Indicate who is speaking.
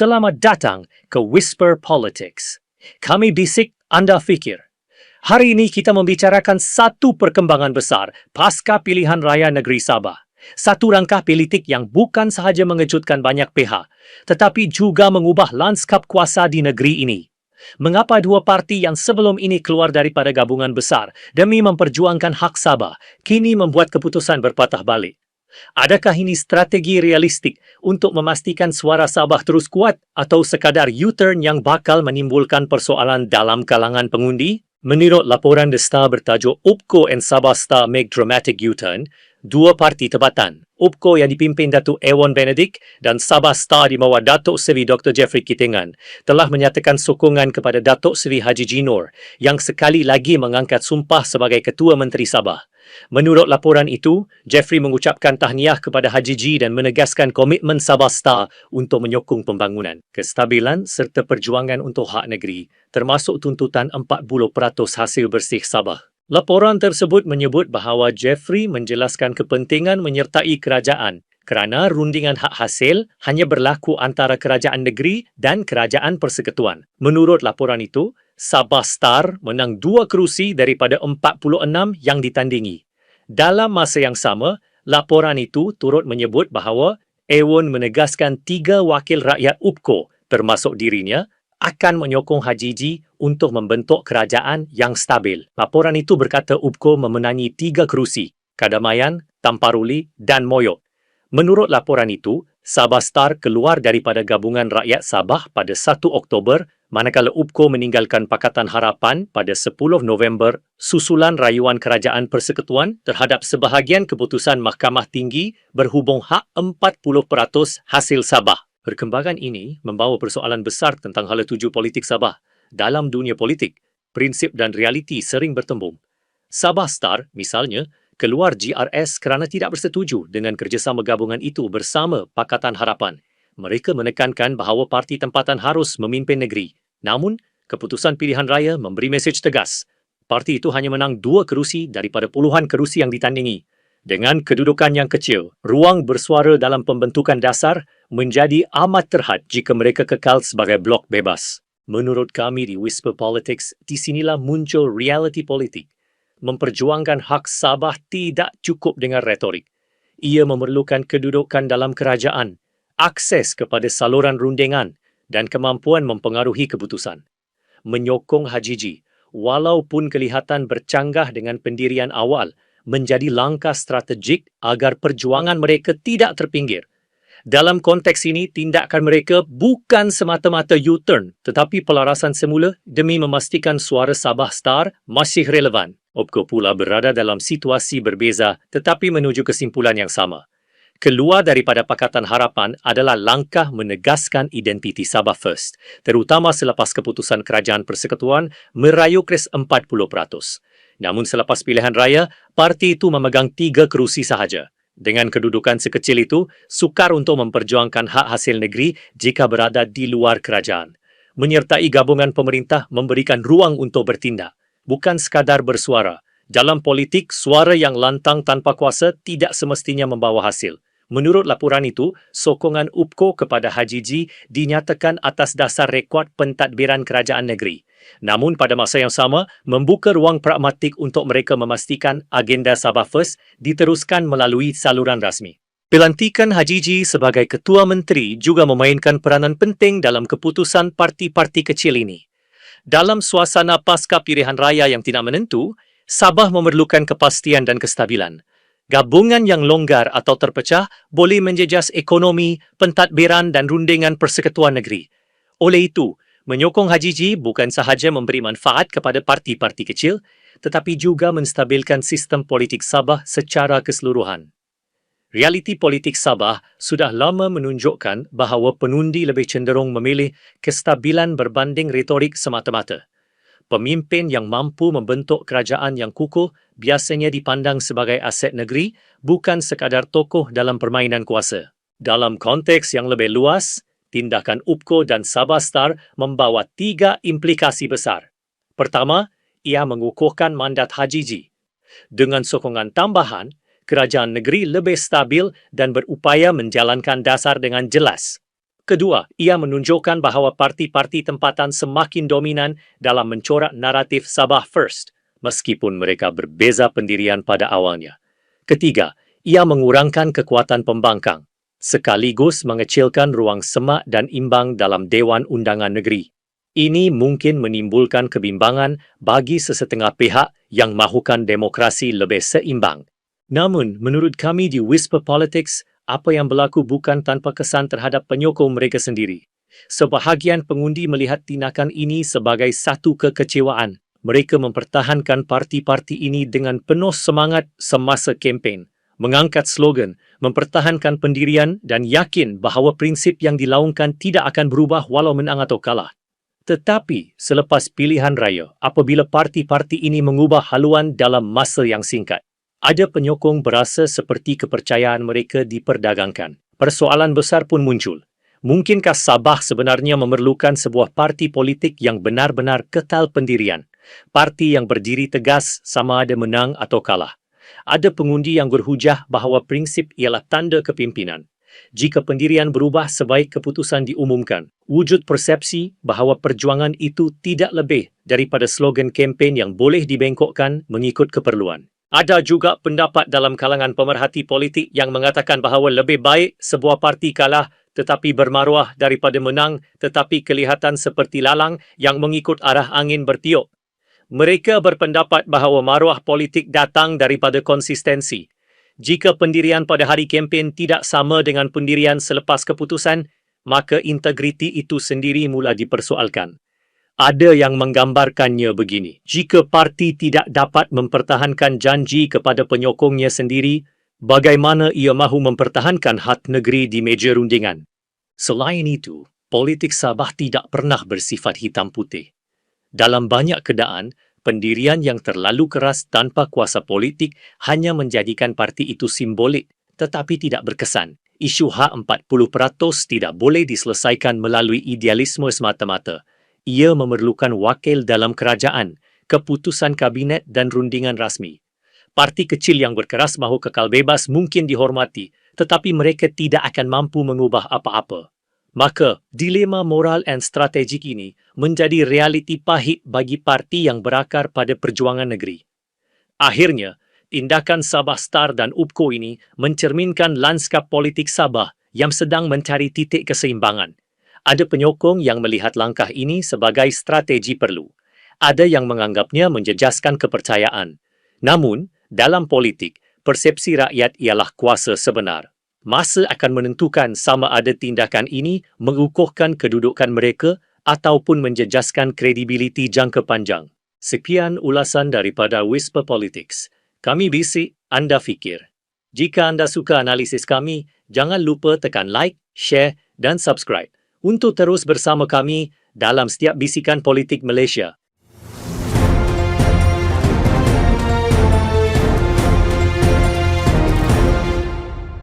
Speaker 1: Selamat datang ke Whisper Politics. Kami bisik, anda fikir. Hari ini kita membicarakan satu perkembangan besar pasca pilihan raya negeri Sabah. Satu rangkah politik yang bukan sahaja mengejutkan banyak pihak, tetapi juga mengubah lanskap kuasa di negeri ini. Mengapa dua parti yang sebelum ini keluar daripada gabungan besar demi memperjuangkan hak Sabah, kini membuat keputusan berpatah balik? Adakah ini strategi realistik untuk memastikan suara Sabah terus kuat atau sekadar U-turn yang bakal menimbulkan persoalan dalam kalangan pengundi? Menurut laporan The Star bertajuk UPCO and Sabah Star Make Dramatic U-Turn, dua parti tempatan, UPCO yang dipimpin Datuk Ewan Benedict dan Sabah Star di bawah Datuk Seri Dr. Jeffrey Kitingan, telah menyatakan sokongan kepada Datuk Seri Haji Jinor yang sekali lagi mengangkat sumpah sebagai Ketua Menteri Sabah. Menurut laporan itu, Jeffrey mengucapkan tahniah kepada Haji G dan menegaskan komitmen Sabah Star untuk menyokong pembangunan, kestabilan serta perjuangan untuk hak negeri, termasuk tuntutan 40% hasil bersih Sabah. Laporan tersebut menyebut bahawa Jeffrey menjelaskan kepentingan menyertai kerajaan kerana rundingan hak hasil hanya berlaku antara kerajaan negeri dan kerajaan persekutuan. Menurut laporan itu, Sabah Star menang dua kerusi daripada 46 yang ditandingi. Dalam masa yang sama, laporan itu turut menyebut bahawa Ewon menegaskan tiga wakil rakyat UPCO termasuk dirinya akan menyokong Haji Ji untuk membentuk kerajaan yang stabil. Laporan itu berkata UPCO memenangi tiga kerusi, Kadamayan, Tamparuli dan Moyok. Menurut laporan itu, Sabah Star keluar daripada gabungan rakyat Sabah pada 1 Oktober manakala UPCO meninggalkan Pakatan Harapan pada 10 November susulan rayuan Kerajaan Persekutuan terhadap sebahagian keputusan Mahkamah Tinggi berhubung hak 40% hasil Sabah. Perkembangan ini membawa persoalan besar tentang hala tuju politik Sabah. Dalam dunia politik, prinsip dan realiti sering bertembung. Sabah Star, misalnya, keluar GRS kerana tidak bersetuju dengan kerjasama gabungan itu bersama Pakatan Harapan. Mereka menekankan bahawa parti tempatan harus memimpin negeri Namun, keputusan pilihan raya memberi mesej tegas. Parti itu hanya menang dua kerusi daripada puluhan kerusi yang ditandingi. Dengan kedudukan yang kecil, ruang bersuara dalam pembentukan dasar menjadi amat terhad jika mereka kekal sebagai blok bebas. Menurut kami di Whisper Politics, di sinilah muncul realiti politik. Memperjuangkan hak Sabah tidak cukup dengan retorik. Ia memerlukan kedudukan dalam kerajaan, akses kepada saluran rundingan dan kemampuan mempengaruhi keputusan. Menyokong Haji Ji, walaupun kelihatan bercanggah dengan pendirian awal, menjadi langkah strategik agar perjuangan mereka tidak terpinggir. Dalam konteks ini, tindakan mereka bukan semata-mata U-turn tetapi pelarasan semula demi memastikan suara Sabah Star masih relevan. Opko pula berada dalam situasi berbeza tetapi menuju kesimpulan yang sama keluar daripada Pakatan Harapan adalah langkah menegaskan identiti Sabah First, terutama selepas keputusan Kerajaan Persekutuan merayu kres 40%. Namun selepas pilihan raya, parti itu memegang tiga kerusi sahaja. Dengan kedudukan sekecil itu, sukar untuk memperjuangkan hak hasil negeri jika berada di luar kerajaan. Menyertai gabungan pemerintah memberikan ruang untuk bertindak, bukan sekadar bersuara. Dalam politik, suara yang lantang tanpa kuasa tidak semestinya membawa hasil. Menurut laporan itu, sokongan UPCO kepada Haji Ji dinyatakan atas dasar rekod pentadbiran kerajaan negeri. Namun pada masa yang sama, membuka ruang pragmatik untuk mereka memastikan agenda Sabah First diteruskan melalui saluran rasmi. Pelantikan Haji Ji sebagai Ketua Menteri juga memainkan peranan penting dalam keputusan parti-parti kecil ini. Dalam suasana pasca pilihan raya yang tidak menentu, Sabah memerlukan kepastian dan kestabilan. Gabungan yang longgar atau terpecah boleh menjejas ekonomi, pentadbiran dan rundingan persekutuan negeri. Oleh itu, menyokong Haji Ji bukan sahaja memberi manfaat kepada parti-parti kecil, tetapi juga menstabilkan sistem politik Sabah secara keseluruhan. Realiti politik Sabah sudah lama menunjukkan bahawa penundi lebih cenderung memilih kestabilan berbanding retorik semata-mata. Pemimpin yang mampu membentuk kerajaan yang kukuh biasanya dipandang sebagai aset negeri, bukan sekadar tokoh dalam permainan kuasa. Dalam konteks yang lebih luas, tindakan UPCO dan Sabah Star membawa tiga implikasi besar. Pertama, ia mengukuhkan mandat Haji Ji. Dengan sokongan tambahan, kerajaan negeri lebih stabil dan berupaya menjalankan dasar dengan jelas. Kedua, ia menunjukkan bahawa parti-parti tempatan semakin dominan dalam mencorak naratif Sabah First, meskipun mereka berbeza pendirian pada awalnya. Ketiga, ia mengurangkan kekuatan pembangkang, sekaligus mengecilkan ruang semak dan imbang dalam Dewan Undangan Negeri. Ini mungkin menimbulkan kebimbangan bagi sesetengah pihak yang mahukan demokrasi lebih seimbang. Namun, menurut kami di Whisper Politics, apa yang berlaku bukan tanpa kesan terhadap penyokong mereka sendiri. Sebahagian pengundi melihat tindakan ini sebagai satu kekecewaan. Mereka mempertahankan parti-parti ini dengan penuh semangat semasa kempen, mengangkat slogan, mempertahankan pendirian dan yakin bahawa prinsip yang dilaungkan tidak akan berubah walau menang atau kalah. Tetapi selepas pilihan raya, apabila parti-parti ini mengubah haluan dalam masa yang singkat, ada penyokong berasa seperti kepercayaan mereka diperdagangkan. Persoalan besar pun muncul. Mungkinkah Sabah sebenarnya memerlukan sebuah parti politik yang benar-benar kekal pendirian? Parti yang berdiri tegas sama ada menang atau kalah. Ada pengundi yang berhujah bahawa prinsip ialah tanda kepimpinan. Jika pendirian berubah sebaik keputusan diumumkan, wujud persepsi bahawa perjuangan itu tidak lebih daripada slogan kempen yang boleh dibengkokkan mengikut keperluan. Ada juga pendapat dalam kalangan pemerhati politik yang mengatakan bahawa lebih baik sebuah parti kalah tetapi bermaruah daripada menang tetapi kelihatan seperti lalang yang mengikut arah angin bertiup. Mereka berpendapat bahawa maruah politik datang daripada konsistensi. Jika pendirian pada hari kempen tidak sama dengan pendirian selepas keputusan, maka integriti itu sendiri mula dipersoalkan ada yang menggambarkannya begini. Jika parti tidak dapat mempertahankan janji kepada penyokongnya sendiri, bagaimana ia mahu mempertahankan hak negeri di meja rundingan? Selain itu, politik Sabah tidak pernah bersifat hitam putih. Dalam banyak keadaan, pendirian yang terlalu keras tanpa kuasa politik hanya menjadikan parti itu simbolik tetapi tidak berkesan. Isu hak 40% tidak boleh diselesaikan melalui idealisme semata-mata ia memerlukan wakil dalam kerajaan, keputusan kabinet dan rundingan rasmi. Parti kecil yang berkeras mahu kekal bebas mungkin dihormati, tetapi mereka tidak akan mampu mengubah apa-apa. Maka, dilema moral dan strategik ini menjadi realiti pahit bagi parti yang berakar pada perjuangan negeri. Akhirnya, tindakan Sabah Star dan UPKO ini mencerminkan lanskap politik Sabah yang sedang mencari titik keseimbangan ada penyokong yang melihat langkah ini sebagai strategi perlu. Ada yang menganggapnya menjejaskan kepercayaan. Namun, dalam politik, persepsi rakyat ialah kuasa sebenar. Masa akan menentukan sama ada tindakan ini mengukuhkan kedudukan mereka ataupun menjejaskan kredibiliti jangka panjang. Sekian ulasan daripada Whisper Politics. Kami bisik, anda fikir. Jika anda suka analisis kami, jangan lupa tekan like, share dan subscribe untuk terus bersama kami dalam setiap bisikan politik Malaysia.